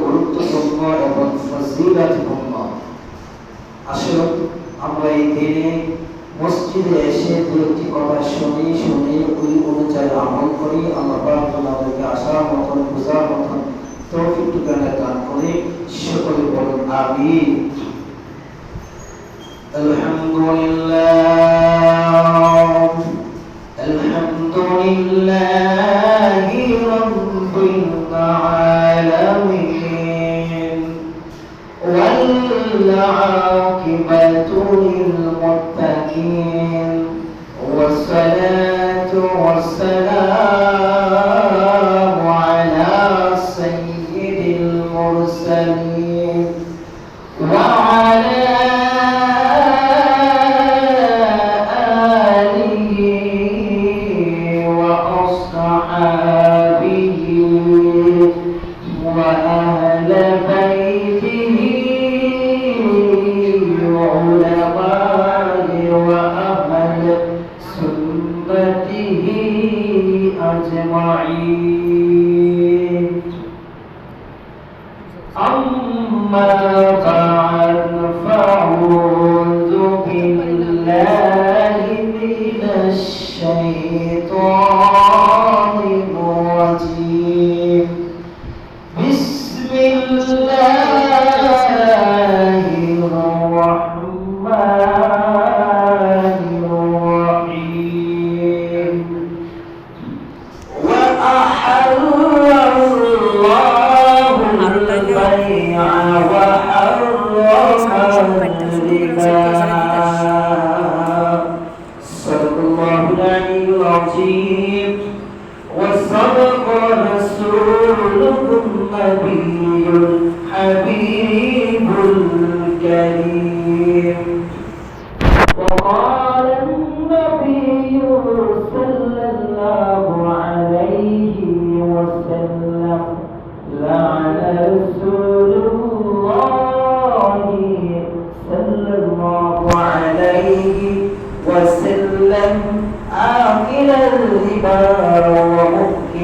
গুরুত্বপূর্ণ এবং ফজিলাতপূর্ণ আসলে আমরা এই দিনে মসজিদে এসে দু একটি কথা শুনি শুনে ওই অনুযায়ী আমল করি আল্লাহ পাক আমাদেরকে আসার মতন বোঝার মতন তৌফিক টুকানা দান করে সকলে বলুন আমিন الحمد لله الحمد لله رب العالمين والعاقبة للمتقين. والصلاة والسلام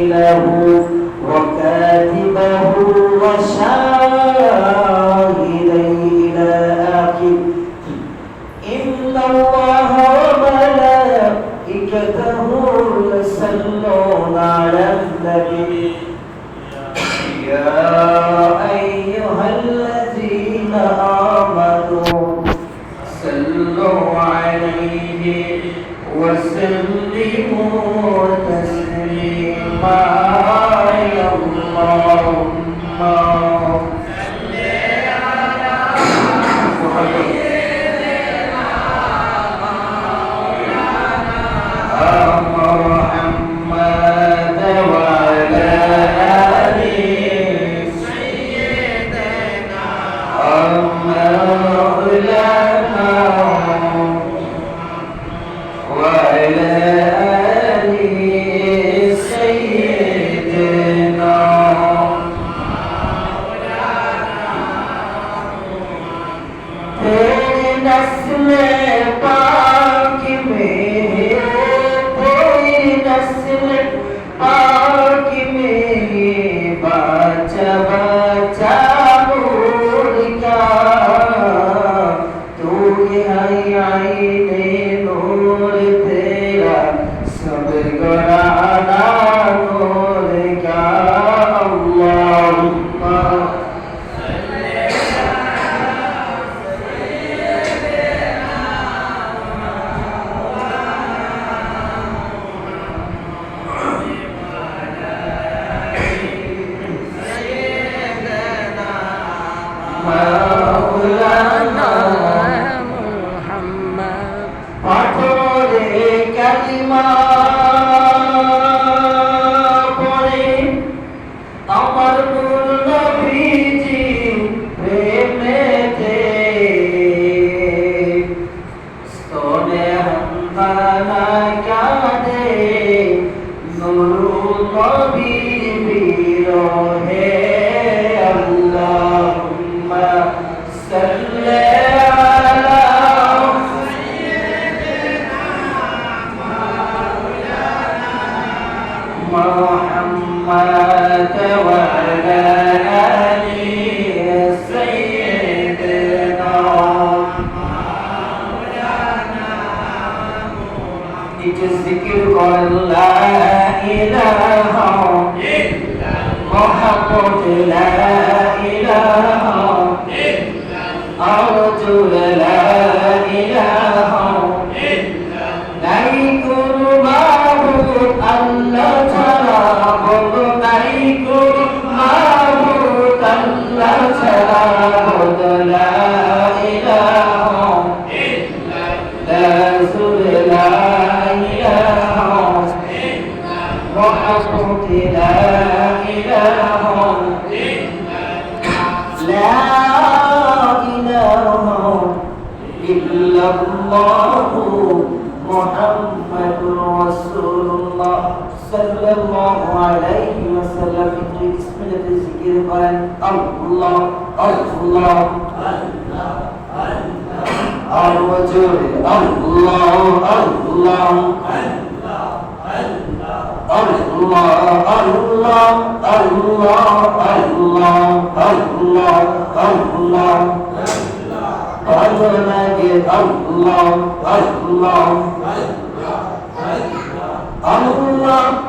ومؤكله وكاتبه وشاهديه ذكر قال لا إله إلا محمد لا আল্লাহ আল্লাহ আরও জোরে আল্লাহ আল্লাহ Allah, Allah, Allah, Allah, Allah, Allah. Allah লাগে Allah, Allah. Allah, Allah,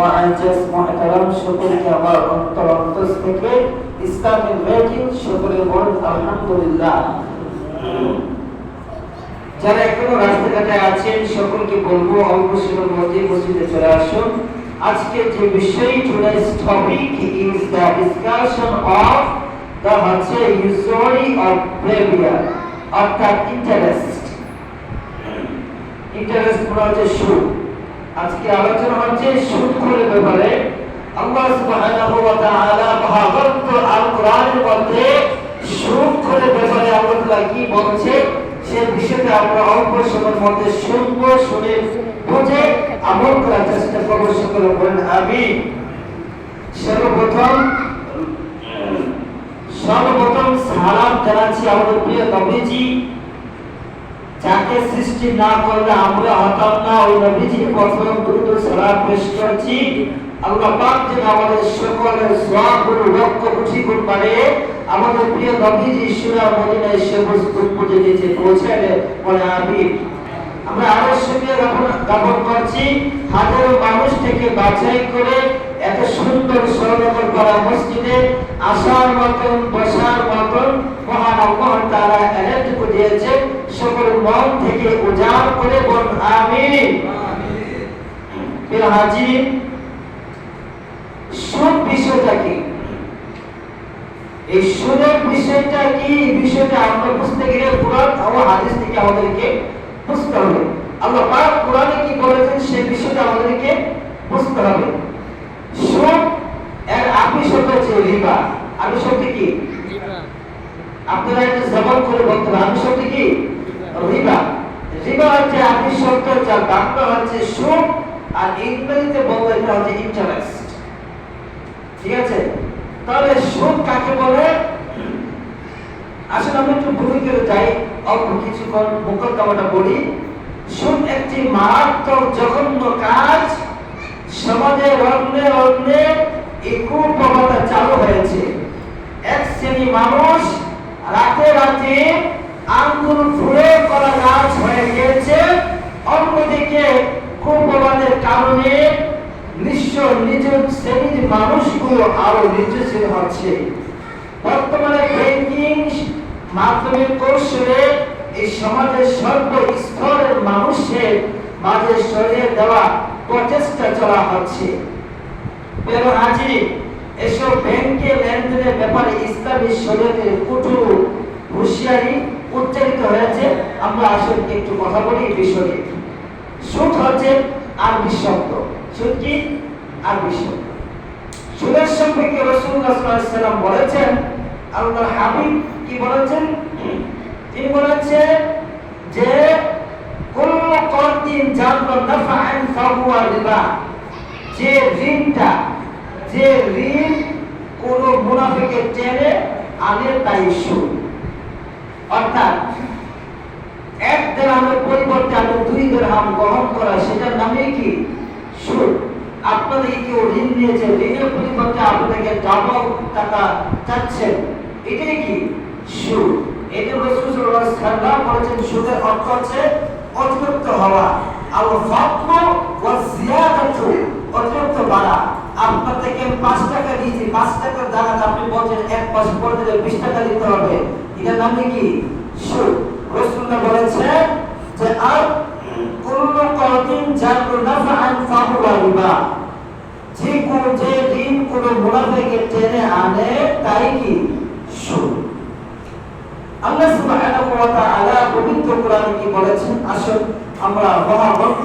মোয়াজ্জেজ মোহতারাম সকলকে আমার অন্তর অন্তস থেকে ইসলামের রেডিও সকলের বল আলহামদুলিল্লাহ। যারা এখনও রাস্তাঘাটে আছেন, সকলকে বলব অল্প সময়ের মধ্যে মসজিদে চলে আসুন। আজকে যে বিষয় today's topic is the discussion of the হচ্ছে ইউজরি অফ প্রেভিয়ার অর্থাৎ ইন্টারেস্ট ইন্টারেস্ট মানে হচ্ছে সুখ। আজকে আলোচনা হচ্ছে সুদ ব্যাপারে। আল্লাহ সুবহানাহু ওয়া তাআলা মহাগ্রন্থ আল কোরআনের মধ্যে সুদ ব্যাপারে আল্লাহ কি বলছে, সে বিষয়টা আমরা অল্প সময়ের মধ্যে শুনব, শুনে বুঝে আমল করার চেষ্টা করব। সকলে বলেন আমি সর্বপ্রথম সর্বপ্রথম সালাম জানাচ্ছি আমাদের প্রিয় নবীজি যাকে সৃষ্টি না করলে আমরা হতাম না। ওই নবীজির প্রথম দ্রুত সালাম পেশ করছি। আল্লাহ পাক যেন আমাদের সকলের সওয়াবগুলো লক্ষ কোটি গুণ বাড়ে আমাদের প্রিয় নবীজি সুরা মদিনায় সবুজ গুম্বুজে নিচে পৌঁছালে বলে আমি আমরা আরও সঙ্গে জ্ঞাপন করছি। হাজারো মানুষ থেকে বাছাই করে এত সুন্দর স্বর্ণকর করা মসজিদে আসার মতন, বসার মতন মহান আল্লাহ তারা এতটুকু দিয়েছে। সকল মন থেকে উজাড় করে বল আমি হাজির। সুদ বিষয়টা কি? এই সুদের বিষয়টা কি? বিষয়টা আমরা বুঝতে গেলে কোরআন ও হাদিস থেকে আমাদেরকে বুঝতে হবে। আল্লাহ পাক কোরআনে কি বলেছেন? সেই বিষয়টা আমাদেরকে বুঝতে হবে। সুদ এর আপনি শব্দ হচ্ছে রিবা আমি শব্দ কি? আপনারা একটু জবান করে বলতে আমি শব্দ কি? রিবা রিবা হচ্ছে আপনি শব্দ যার বাংলা হচ্ছে সুদ আর ইংরেজিতে বলতে এটা হচ্ছে ইন্টারেস্ট ঠিক আছে? তাহলে সুদ কাকে বলে? আসলে আমি একটু ভূমি করে যাই। অল্প কিছুক্ষণ মোকদ্দমাটা বলি। সুদ একটি মারাত্মক জঘন্য কাজ সমাজে অন্যে অন্যে এই কুপ্রবণতা চালু হয়েছে। এক শ্রেণি মানুষ রাতে রাতে আঙ্গুল ফুলে করা গাছ হয়ে গিয়েছে। অন্যদিকে কুপ্রবাদের কারণে নিঃস্ব নিজ শ্রেণির মানুষগুলো আরও নির্যাতিত হচ্ছে। বর্তমানে ব্যাংকিং মাধ্যমিক কৌশলে এই সমাজের সর্ব স্তরের মানুষের মাঝে সরিয়ে দেওয়া প্রচেষ্টা চলা হচ্ছে। এসব ব্যাংকে লেনদেনের ব্যাপারে ইসলামী শরীয়তের কুটু হুঁশিয়ারি উচ্চারিত হয়েছে। আমরা আসলে একটু কথা বলি এই বিষয়ে। সুদ হচ্ছে আরবি শব্দ। সুদ কি? আরবি শব্দ। সুদের সম্পর্কে আলাইহি বলেছেন, আল্লাহর হাবিব কি বলেছেন? তিনি বলেছেন যে কুল্লু কর্দিন জানবা নাফআন ফাহুয়া রিবা। যে ঋণটা, যে ঋণ কোন মুনাফিকে টেনে আনে তাই অর্থাৎ, এক দেড়হামের পরিবর্তে আমি দুই দেড়হাম গ্রহণ করা, সেটার নামে কি? সুদ। আপনাদের কেউ ঋণ নিয়েছে, ঋণের পরিবর্তে আপনাদেরকে ডাবল টাকা চাচ্ছেন, এটাই কি? সুদ। এটি রসুল সাল্লাল্লাহু বলেছেন, সুদের অর্থ হচ্ছে আর ফাতমু অতিরিক্ত বাড়া। আপনার থেকে পাঁচ টাকা দিয়েছি। পাঁচ টাকার জায়গাতে আপনি বলছেন, এক মাস পর দিলে বিশ টাকা দিতে হবে। এটার নামে কি? রসুল্লাহ বলেছেন যে, আর কুল্লু কদিন জানু নাফআন ফাহুয়া রিবা। যে কোন, যে দিন কোন মুনাফিকে টেনে আনে, তাই কি? সুদ আল্লাহ সুবহানাহু ওয়া পবিত্র কোরআনে কি বলেছেন? আসুন। আমরা মহাগ্রন্থ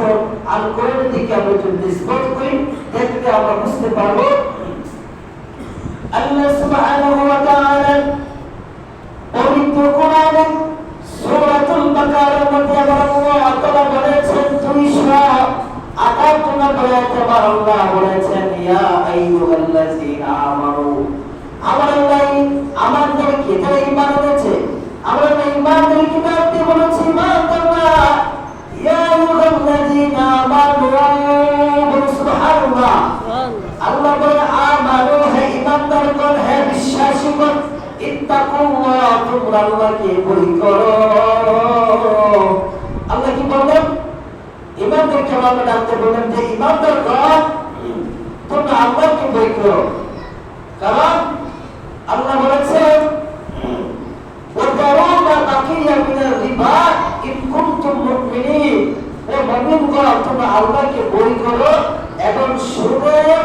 আল কোরআনের দিকে আমরা একটু নিসবত করি, দেখতে আমরা বুঝতে পারব আল্লাহ সুবহানাহু ওয়া তাআলা পবিত্র কোরআনে সূরাতুল বাকারার মধ্যে আল্লাহ তাআলা বলেছেন 258 নম্বর আয়াতে আবার আল্লাহ বলেছেন, ইয়া আইয়ুহাল্লাযীনা আমানু ঈমান এনেছে, আমরা বলেছি ঈমান তোমরা ইয়া আইয়ুহাল্লাযীনা আমানু বলুন সুবহানাল্লাহ আল্লাহ বলে আমানু হে ঈমানদারগণ হে বিশ্বাসীগণ ইত্তাকুল্লাহ তোমরা আল্লাহকে ভয় করো আল্লাহ কি বললেন ইমানদারকে আমরা ডাকতে বললেন যে ইমানদারগণ তোমরা আল্লাহকে ভয় করো কারণ আল্লাহ বলেছেন وَذَرُوا مَا بَقِيَ مِنَ الرِّبَا إِن كُنتُم مُؤْمِنِينَ ও মুমিনগণ তোমরা আল্লাহকে বই করো। এবং সুদের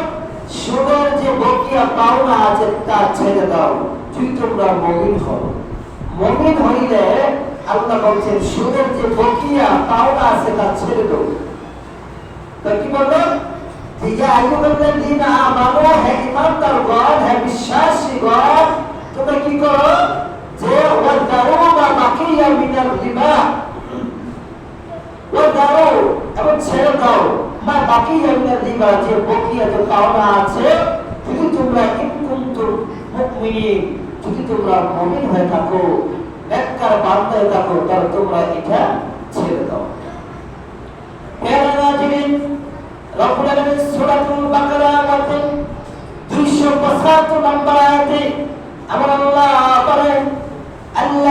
সুদের যে বকিয়া পাওনা আছে তা ছেড়ে দাও। যদি তোমরা মুমিন হও। মুমিন হইলে আল্লাহ বলছেন সুদের যে বকিয়া পাওনা আছে তা ছেড়ে দাও। তা কি বিশ্বাসীগণ, তোমরা কি করো? যে ওয়াদারু ও দাও এবং ছেড়ে দাও। বা আছে, পাওনা রব্বুল আলামিন সূরাতুল বাকারা আয়াতে 275 নম্বর আয়াতে আমার আল্লাহ বলেন, আল্লাহ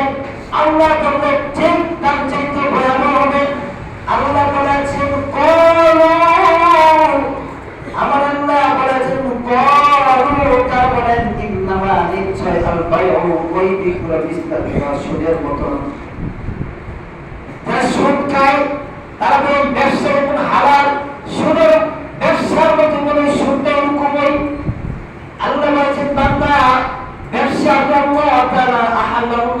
আল্লাহ বললে ঠিক তার চাইতে ভয়াবহ হবে। আল্লাহ বলেছেন আমার আল্লাহ বলেছেন বলেন তারা বলেন মনে বান্দা ব্যবসা আল্লাহ তাআলা আহাল্লাহুল্লাহ বায়া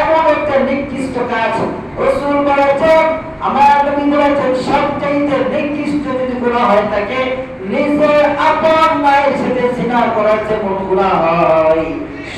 এমন একটা হয় থাকে নিজের আপন মায়ের সাথে জিনা করার যেমন গুণা হয়।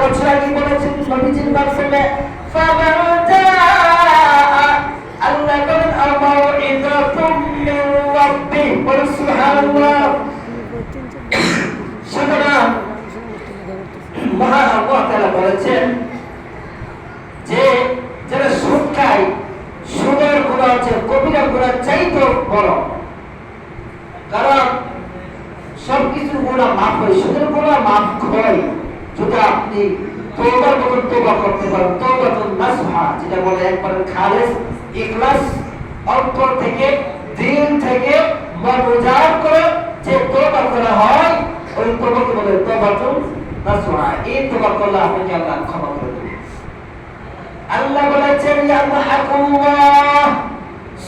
বছর আগে বলেছেন? নবীজির মাধ্যমে আল্লাহ বলেন, আমার ইদাতুম মিন রাব্বি। বলে সুবহানাল্লাহ। সুতরাং, মহান আল্লাহ তাআলা বলেছেন যে যারা সুদ খায় সুদের গুণা হচ্ছে কবিরা গুণা চাইতে বড় কারণ সবকিছু গুণা মাফ হয় সুদের গুণা মাফ হয় যদি আপনি তওবার মতন তওবা করতে পারেন তওবাতুন নাসহা যেটা বলে একবার খালেস ইখলাস অন্তর থেকে দিল থেকে মন করে যে তওবা করা হয়, ওই তওবাকে বলে তওবাতুন নাসহা এই তওবা করলে আপনাকে আল্লাহ ক্ষমা করে দেবে। আল্লাহ বলেছেন ইয়ামহাকুল্লাহ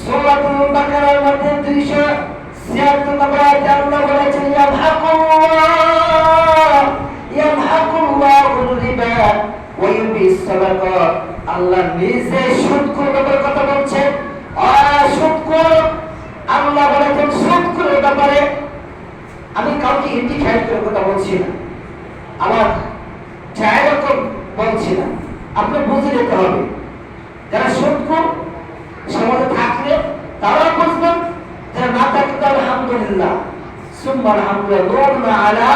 সূরাতুল বাকারার মধ্যে 276 নম্বর আয়াতে আল্লাহ বলেছেন ইয়ামহাকুল্লাহ ইয়ামহাকুল্লাহুর রিবা ওয়া ইউবিস সাদাকাত। আল্লাহ নিজে ব্যাপারে কথা বলছেন আর সুদখোর আল্লাহ বলেছেন সুদখোরের ব্যাপারে আমি কাউকে ইন্ডিকেট করে কথা বলছি না। আমার জায়গা বলছি না। আপনি বুঝে নিতে হবে। যারা সত্য সমাজে থাকলে তারাও বুঝবেন, যারা না থাকলে আলহামদুলিল্লাহ। সুম্মা আলহামদুলিল্লাহ নূর না আলা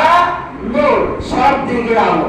নূর, সব দিকে আলো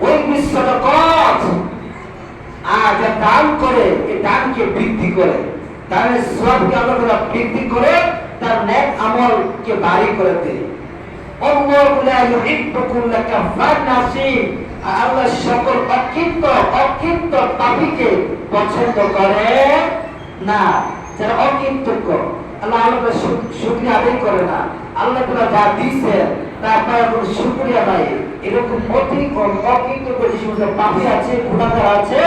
ওই বিশ্বটা কত আর যা দান করে এই দানকে বৃদ্ধি করে। দানের সবকে আল্লাহ বৃদ্ধি করে, তার নেক আমলকে ভারী করে দেয়। আল্লাহু সকল অকৃত অকৃত পাপীকে পছন্দ করে না। যারা অকৃতজ্ঞ আল্লাহ আল্লাহ শুকরিয়া আদায় করে না। আল্লাহ তাআলা যা দিয়েছে তারপরে কোনো শুকরিয়া নাই। এরকম অতি অকৃতজ্ঞ যে সমস্ত আছে, গুণাগার আছে,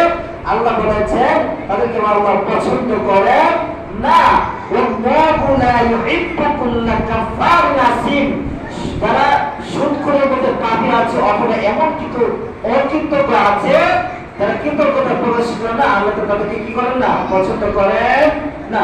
আল্লাহ বলেছেন, তাদেরকে আল্লাহ পছন্দ করে না। আছে, অথবা এমন কিছু অকৃতজ্ঞ আছে তারা কৃতজ্ঞতা প্রকাশ করে না, আল্লাহ তো তাদেরকে কি করেন না? পছন্দ করেন না।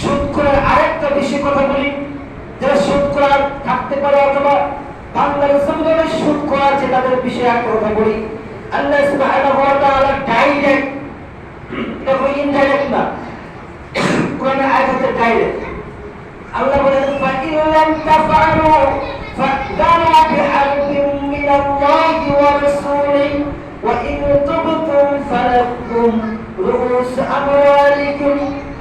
সুদ করার আরেকটা বিষয় কথা বলি যারা সুদ করার থাকতে পারে অথবা বাংলার সম্পর্কে সুদ করা আছে তাদের বিষয়ে একটা কথা বলি আল্লাহ সুবহানাহু ওয়া তাআলা ডাইরেক্ট এটা কোনো ইনডাইরেক্ট না কোরআনে আয়াত হচ্ছে ডাইরেক্ট আল্লাহ বলেন فَإِن لَّمْ تَفْعَلُوا فَأْذَنُوا بِحَرْبٍ مِّنَ اللَّهِ وَرَسُولِهِ وَإِن تُبْتُمْ فَلَكُمْ رُءُوسُ أَمْوَالِكُمْ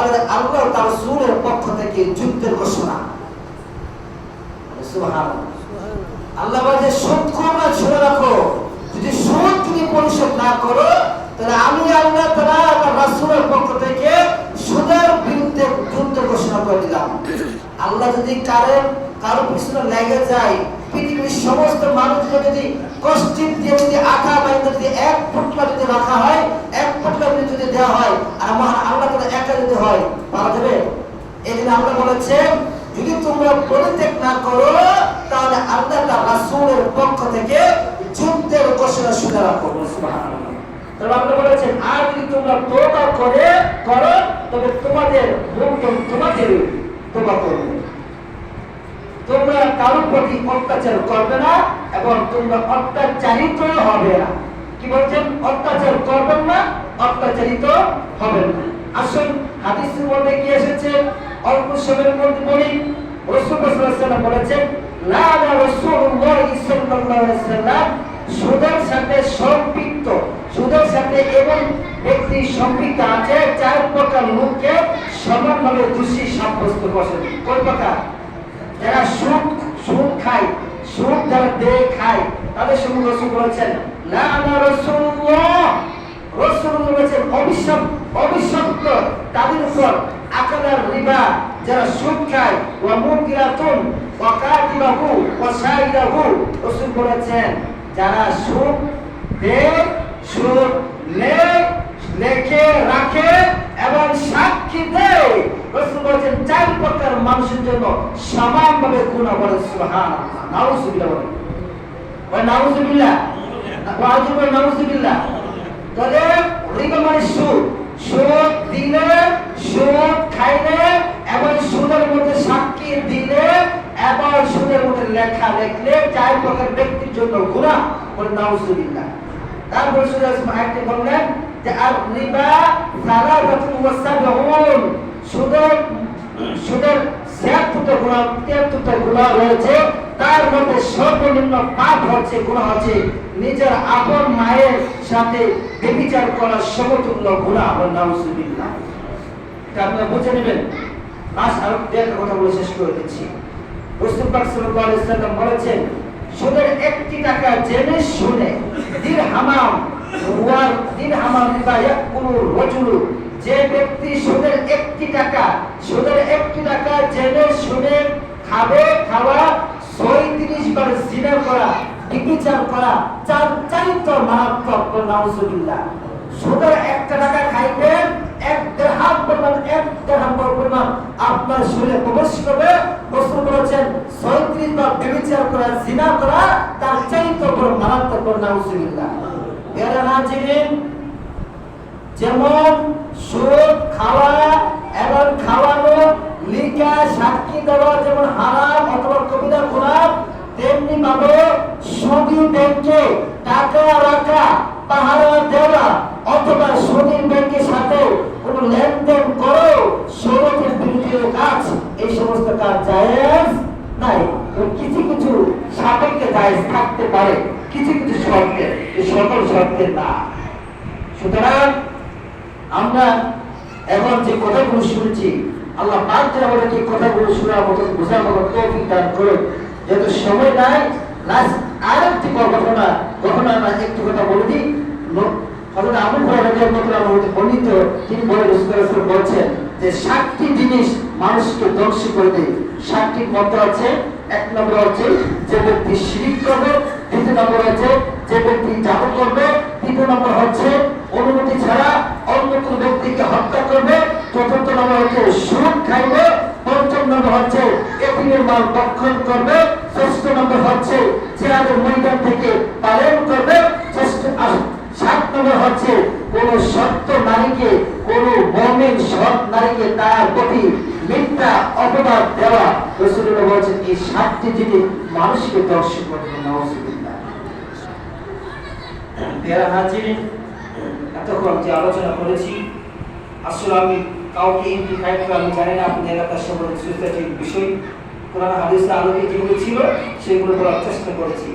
তাহলে আল্লাহ তার সুরের পক্ষ থেকে যুদ্ধের ঘোষণা। আল্লাহ বলে যে ছেড়ে রাখো। যদি সুদ তুমি পরিশোধ না করো, তাহলে আমি আল্লাহ তার রাসূলের পক্ষ থেকে সুদের বিরুদ্ধে যুদ্ধ ঘোষণা করে দিলাম। আল্লাহ যদি কারও কারও পিছনে লেগে যায়, পৃথিবীর সমস্ত মানুষকে যদি কষ্ট দিয়ে যদি আঁকা বাইন্দা যদি এক ফুটলা যদি রাখা হয়, এক ফুটলা যদি দেওয়া হয়, আর মহান আল্লাহ তাআলা একা যদি হয় পাওয়া যাবে এই জন্য আমরা বলেছেন যদি তোমরা পরিত্যাগ না করো, তাহলে আল্লাহ তার রাসূলের পক্ষ থেকে যুদ্ধের ঘোষণা শুনে রাখো তবে আমরা বলেছেন, আর যদি তোমরা তোবা করে, করো, তবে তোমাদের তোমাদের তোমরা কারোর প্রতি অত্যাচার করবে না এবং তোমরা অত্যাচারিত হবে না। কি বলছেন? অত্যাচার করবেন না, অত্যাচারিত হবেন না। আসুন, হাদিসের মধ্যে কি এসেছে? অল্প সময়ের মধ্যে বলি বলেছেন সুদের সাথে সম্পৃক্ত। সুদের সাথে এমন ব্যক্তি সম্পৃক্ত আছে চার প্রকার লোককে সমানভাবে দোষী সাব্যস্ত করছেন। কোন প্রকার? যারা সুদ সুদ খায়, সুদ যারা দেয় খায়, তাদের সঙ্গে রসুল বলেছেন, না না, রসুল্লাহ। রসুল বলেছেন অভিশপ অভিশপ্ত তাদের উপর আকাদার রিবা। যারা সুদ খায়, ওয়া মুকিরাতুন ওয়া কাতিবাহু, ওয়া শাহিদাহু রসুল বলেছেন, যারা সুদ দেয় সুদ নেয় লেখে, রাখে এবং সাক্ষী দেয়। বলেছেন, চার প্রকার মানুষের জন্য সমানভাবে গুণা ওই ওই রিবা মানে সুদ সুদ দিলে সুদ খাইলে এবং সুদের মধ্যে সাক্ষী দিলে এবং সুদের মধ্যে লেখা লিখলে চার প্রকার ব্যক্তির জন্য গুণা। বলে নাউজুবিল্লাহ। তারপর আয়াতটি বললেন যে আর রিবা সালাসাতুন ওয়া সাবউন। সুদের সুদের 76 গুনাহ 73 গুনাহ রয়েছে। তার মধ্যে সর্বনিম্ন পাপ হচ্ছে গুনাহ হচ্ছে নিজের আপন মায়ের সাথে ব্যভিচার করার সমতুল্য গুনাহ বলে নাউজুবিল্লাহ। এটা আপনারা বুঝে নেবেন। আর একটা কথা বলে শেষ করে দিচ্ছি। রসুল পাক সাল্লাল্লাহু আলাইহি বলেছেন সুদের একটি টাকা জেনে শুনে। দিন হামাম ওয়ার রাজুলু। যে ব্যক্তি সুদের একটি টাকা সুদের একটি টাকা জেনে শুনে খাবে, খাওয়া, ছয়ত্রিশ বার জিনা করা, বিবিচার করা, চার চারিত্র মারাত্মক, নাউজুবিল্লাহ। সুদের একটা টাকা খাইবেন এক দেড়হাম পরিমাণ, এক দেড়হাম পরিমাণ। আপনার শরীরে প্রবেশ করবে রসুল বলেছেন ছয়ত্রিশ বার ব্যবচার করা, জিনা করা, তার চাইতে বড় মারাত্মক নাউজুবিল্লাহ। এরা না চিনেন যেমন সুদ খাওয়া এবং খাওয়ানো লিখা সাক্ষী দেওয়া, যেমন হারাম অথবা কবিতা খোলাপ তেমনি ভাবে সুদী ব্যাংকে টাকা রাখা, পাহারা দেওয়া, অথবা সুদী ব্যাংকের সাথে লেনদেন করো শরীরের বিরুদ্ধে কাজ, এই সমস্ত কাজ জায়েজ নাই। কিছু কিছু সাপেক্ষে জায়েজ থাকতে পারে, কিছু কিছু শর্তে সকল শর্তে না। সুতরাং আমরা এখন যে কথাগুলো শুনছি, আল্লাহ পাক যেন এই কথাগুলো শোনার মতো বোঝার মতো তৌফিক দান করুন যেহেতু সময় নাই লাস্ট আর একটি ঘটনা ঘটনা একটু কথা বলে দিই আবু হুরায়রা রাদিয়াল্লাহু বর্ণিত, তিনি বলে যে সাতটি জিনিস মানুষকে ধ্বংস করে দেয়। মধ্যে আছে, এক নম্বর যে ব্যক্তি শিরিক করবে, দ্বিতীয় নম্বর যে ব্যক্তি করবে, তৃতীয় নম্বর হচ্ছে অনুমতি ছাড়া অন্য কোনো ব্যক্তিকে হত্যা করবে, চতুর্থ নম্বর হচ্ছে সুদ খাইবে, পঞ্চম নম্বর হচ্ছে এতিমের মাল দখল করবে, ষষ্ঠ নম্বর হচ্ছে চেয়ারের ময়দান থেকে পালন করবে, ষষ্ঠ নম্বর হচ্ছে কোন সত্য নারীকে, কোন মমিন সৎ নারীকে তার প্রতি মিথ্যা অপবাদ দেওয়া। রসুল্লাহ বলছেন, এই সাতটি জিনিস মানুষকে দর্শন করবে নওয়াজুবিল্লাহ হাজিরিন এতক্ষণ যে আলোচনা করেছি, আসলে আমি কাউকে আমি জানি না আপনি এলাকার বিষয়। কোরআন আলোকে যেগুলো ছিল, সেগুলো করার চেষ্টা করেছি।